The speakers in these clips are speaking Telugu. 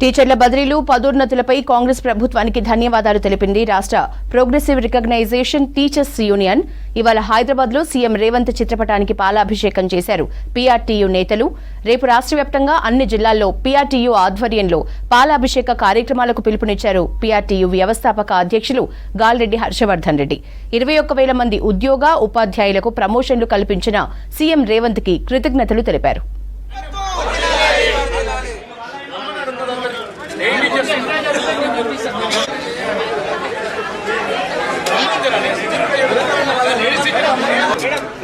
టీచర్ల బదిలీలు పదోన్నతులపై కాంగ్రెస్ ప్రభుత్వానికి ధన్యవాదాలు తెలిపింది రాష్ట్ర ప్రోగ్రెసివ్ రికగ్నైజేషన్ టీచర్స్ యూనియన్. ఇవాళ హైదరాబాద్లో సీఎం రేవంత్ చిత్రపటానికి పాలాభిషేకం చేశారు పీఆర్టీయూ నేతలు. రేపు రాష్ట్ర వ్యాప్తంగా అన్ని జిల్లాల్లో పీఆర్టీయూ ఆధ్వర్యంలో పాలాభిషేక కార్యక్రమాలకు పిలుపునిచ్చారు పీఆర్టీయూ వ్యవస్థాపక అధ్యక్షులు గాల్రెడ్డి హర్షవర్ధన్ రెడ్డి. ఇరవై ఒక్క వేల మంది ఉద్యోగ ఉపాధ్యాయులకు ప్రమోషన్లు కల్పించిన సీఎం రేవంత్కి కృతజ్ఞతలు తెలిపారు.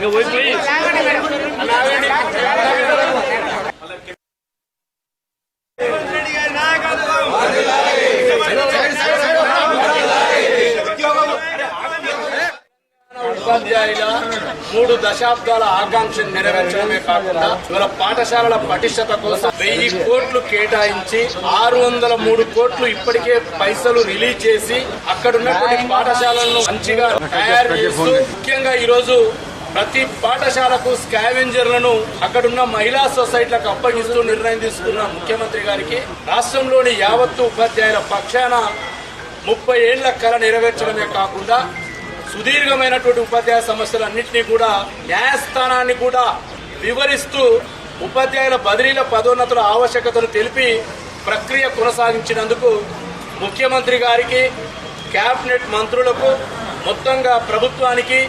Go with please. ఉపాధ్యాయుల మూడు దశాబ్దాల ఆకాంక్షను నెరవేర్చడమే కాకుండా ఇవాళ పాఠశాలల పటిష్టత కోసం వెయ్యి కోట్లు కేటాయించి ఆరు వందల మూడు కోట్లు ఇప్పటికే పైసలు రిలీజ్ చేసి అక్కడ ఉన్నటువంటి పాఠశాలలను మంచిగా తయారు చేస్తూ ముఖ్యంగా ఈ రోజు ప్రతి పాఠశాలకు స్కావెంజర్లను అక్కడున్న మహిళా సొసైటీలకు అప్పగిస్తూ నిర్ణయం తీసుకున్న ముఖ్యమంత్రి గారికి రాష్ట్రంలోని యావత్తు ఉపాధ్యాయుల పక్షాన ముప్పై ఏళ్ళ కళ నెరవేర్చడమే కాకుండా సుదీర్ఘమైనటువంటి ఉపాధ్యాయ సమస్యలన్నింటినీ కూడా న్యాయస్థానాన్ని కూడా వివరిస్తూ ఉపాధ్యాయుల బదిలీల పదోన్నతుల ఆవశ్యకతను తెలిపి ప్రక్రియ కొనసాగించినందుకు ముఖ్యమంత్రి గారికి కేబినెట్ మంత్రులకు మొత్తంగా ప్రభుత్వానికి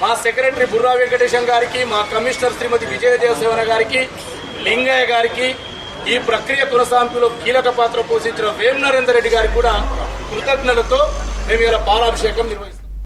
మా సెక్రటరీ బుర్రా వెంకటేశం గారికి మా కమిషనర్ శ్రీమతి విజయదేవసేవన గారికి లింగయ్య గారికి ఈ ప్రక్రియ కొనసాగింపులో కీలక పాత్ర పోషించిన వేమ్ నరేందర్ రెడ్డి గారికి కూడా కృతజ్ఞతలతో మేము ఇలా పాలాభిషేకం నిర్వహిస్తాం